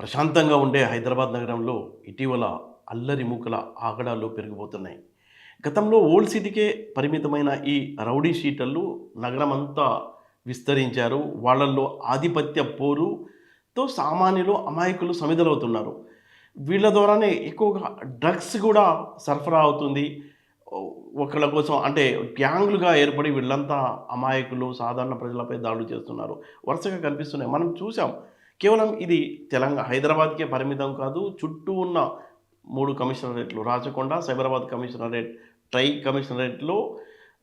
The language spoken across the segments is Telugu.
ప్రశాంతంగా ఉండే హైదరాబాద్ నగరంలో ఇటీవల అల్లరి మూకల ఆగడాలు పెరిగిపోతున్నాయి. గతంలో ఓల్డ్ సిటీకే పరిమితమైన ఈ రౌడీ షీటర్లు నగరం అంతా విస్తరించారు. వాళ్ళల్లో ఆధిపత్య పోరుతో సామాన్యులు అమాయకులు సమిధలవుతున్నారు. వీళ్ళ ద్వారానే ఎక్కువగా డ్రగ్స్ కూడా సరఫరా అవుతుంది. ఒకళ్ళ కోసం అంటే గ్యాంగులుగా ఏర్పడి వీళ్ళంతా అమాయకులు సాధారణ ప్రజలపై దాడులు చేస్తున్నారు. వరుసగా కనిపిస్తున్నాయి. మనం చూసాం కేవలం ఇది తెలంగాణ హైదరాబాద్కే పరిమితం కాదు చుట్టూ ఉన్న మూడు కమిషనరేట్లు రాచకొండ సైబరాబాద్ కమిషనరేట్ ట్రై కమిషనరేట్లో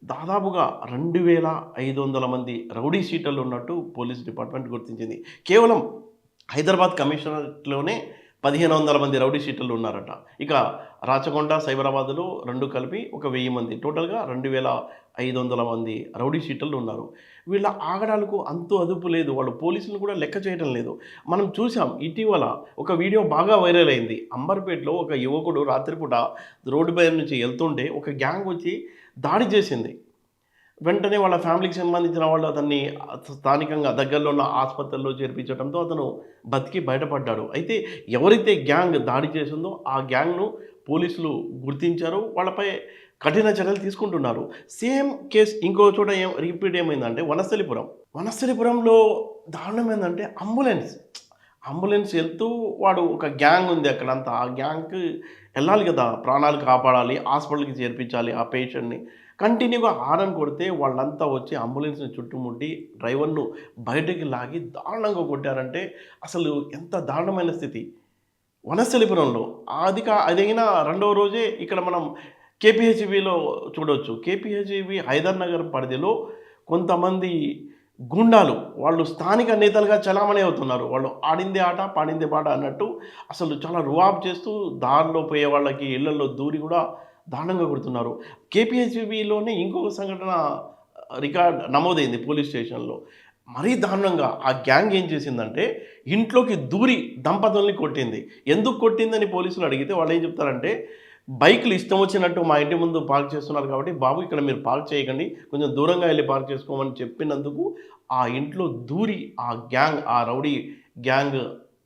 దాదాపుగా రెండు వేల ఐదు వందల మంది రౌడీ షీటర్లు ఉన్నట్టు పోలీస్ డిపార్ట్మెంట్ గుర్తించింది. కేవలం హైదరాబాద్ కమిషనరేట్లోనే పదిహేను వందల మంది రౌడీ షీటర్లు ఉన్నారట. ఇక రాచకొండ సైబరాబాద్లో రెండు కలిపి ఒక వెయ్యి మంది. టోటల్గా రెండు వేల ఐదు వందల మంది రౌడీ షీటర్లు ఉన్నారు. వీళ్ళ ఆగడాలకు అంతు అదుపు లేదు. వాళ్ళు పోలీసులు కూడా లెక్క చేయడం లేదు. మనం చూసాం ఇటీవల ఒక వీడియో బాగా వైరల్ అయింది. అంబర్పేటలో ఒక యువకుడు రాత్రిపూట రోడ్డు పై నుంచి వెళ్తుంటే ఒక గ్యాంగ్ వచ్చి దాడి చేసింది. వెంటనే వాళ్ళ ఫ్యామిలీకి సంబంధించిన వాళ్ళు అతన్ని స్థానికంగా దగ్గరలో ఉన్న ఆసుపత్రిలో చేర్పించడంతో అతను బతికి బయటపడ్డాడు. అయితే ఎవరైతే గ్యాంగ్ దాడి చేసిందో ఆ గ్యాంగ్ను పోలీసులు గుర్తించారు. వాళ్ళపై కఠిన చర్యలు తీసుకుంటున్నారు. సేమ్ కేసు ఇంకో చోట ఏం రిపీట్ ఏమైందంటే వనస్థలిపురం. వనస్థలిపురంలో దారుణం ఏంటంటే అంబులెన్స్. అంబులెన్స్ వెళ్తూ వాడు ఒక గ్యాంగ్ ఉంది అక్కడంతా. ఆ గ్యాంగ్కి వెళ్ళాలి కదా ప్రాణాలు కాపాడాలి హాస్పిటల్కి చేర్పించాలి ఆ పేషెంట్ని. కంటిన్యూగా హారం కొడితే వాళ్ళంతా వచ్చి అంబులెన్స్ని చుట్టుముట్టి డ్రైవర్ను బయటకి లాగి దారుణంగా కొట్టారంటే అసలు ఎంత దారుణమైన స్థితి. వనస్థలిపురంలో అది అదైనా రెండవ రోజే ఇక్కడ మనం కేపీహెచ్బిలో చూడవచ్చు కేపీహెచ్బి హైదర్ నగర్ పరిధిలో కొంతమంది గుండాలు. వాళ్ళు స్థానిక నేతలుగా చలామణి అవుతున్నారు. వాళ్ళు ఆడిందే ఆట పాడిందే పాట అన్నట్టు అసలు చాలా రువాబ్ చేస్తూ దారిలో పోయే వాళ్ళకి ఇళ్ళలో దూరి కూడా దారుణంగా కొడుతున్నారు. కేపీహెచ్బిలోనే ఇంకొక సంఘటన రికార్డ్ నమోదైంది పోలీస్ స్టేషన్లో. మరీ దారుణంగా ఆ గ్యాంగ్ ఏం చేసిందంటే ఇంట్లోకి దూరి దంపతుల్ని కొట్టింది. ఎందుకు కొట్టిందని పోలీసులు అడిగితే వాళ్ళు ఏం చెప్తారంటే బైక్లు ఇష్టం వచ్చినట్టు మా ఇంటి ముందు పార్క్ చేస్తున్నారు కాబట్టి బాబు ఇక్కడ మీరు పార్క్ చేయకండి. కొంచెం దూరంగా వెళ్ళి పార్క్ చేసుకోమని చెప్పినందుకు ఆ ఇంట్లో దూరి ఆ గ్యాంగ్ ఆ రౌడీ గ్యాంగ్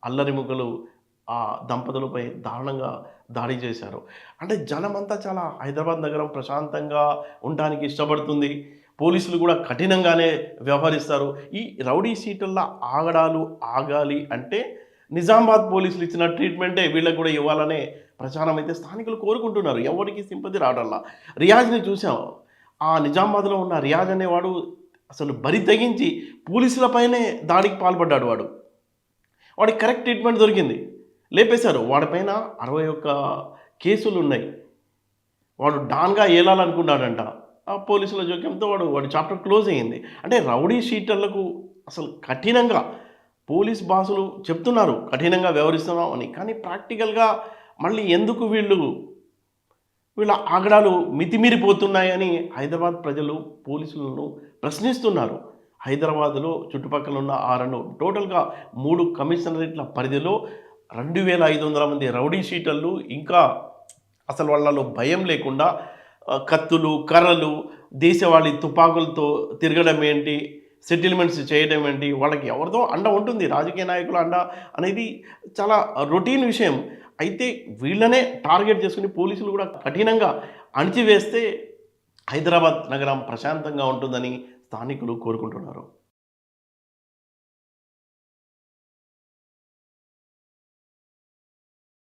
అల్లరిముకలు ఆ దంపతులపై దారుణంగా దాడి చేశారు. అంటే జనమంతా చాలా హైదరాబాద్ నగరం ప్రశాంతంగా ఉండడానికి ఇష్టపడుతుంది. పోలీసులు కూడా కఠినంగానే వ్యవహరిస్తారు. ఈ రౌడీ సీట్ల ఆగడాలు ఆగాలి అంటే నిజామాబాద్ పోలీసులు ఇచ్చిన ట్రీట్మెంటే వీళ్ళకి కూడా ఇవ్వాలనే ప్రచారం అయితే స్థానికులు కోరుకుంటున్నారు. ఎవరికి సింపతి రావడంలా రియాజ్ని చూసాం ఆ నిజామాబాద్లో ఉన్న రియాజ్ అనేవాడు అసలు బరి తెగించి పోలీసులపైనే దాడికి పాల్పడ్డాడు వాడు. వాడికి కరెక్ట్ ట్రీట్మెంట్ దొరికింది. లేపేశారు. వాడిపైన అరవై ఒక్క కేసులు ఉన్నాయి. వాడు డాన్గా ఏలాలనుకున్నాడంట. ఆ పోలీసుల జోక్యంతో వాడు వాడి చాప్టర్ క్లోజ్ అయ్యింది. అంటే రౌడీ షీటర్లకు అసలు కఠినంగా పోలీస్ బాసులు చెప్తున్నారు. కఠినంగా వ్యవహరిస్తున్నాం అని కానీ ప్రాక్టికల్గా మళ్ళీ ఎందుకు వీళ్ళు? వీళ్ళ ఆగడాలు మితిమీరిపోతున్నాయని హైదరాబాద్ ప్రజలు పోలీసులను ప్రశ్నిస్తున్నారు. హైదరాబాద్లో చుట్టుపక్కల ఉన్న ఆరను టోటల్గా మూడు కమిషనరేట్ల పరిధిలో రెండు వేల ఐదు వందల మంది రౌడీ షీటర్లు ఇంకా అసలు వాళ్ళలో భయం లేకుండా కత్తులు కర్రలు దేశవాళీ తుపాకులతో తిరగడం ఏంటి సెటిల్మెంట్స్ చేయడం ఏంటి వాళ్ళకి ఎవరిదో అండ ఉంటుంది రాజకీయ నాయకుల అండ అనేది చాలా రొటీన్ విషయం. అయితే వీళ్ళనే టార్గెట్ చేసుకుని పోలీసులు కూడా కఠినంగా అణిచివేస్తే హైదరాబాద్ నగరం ప్రశాంతంగా ఉంటుందని స్థానికులు కోరుకుంటున్నారు.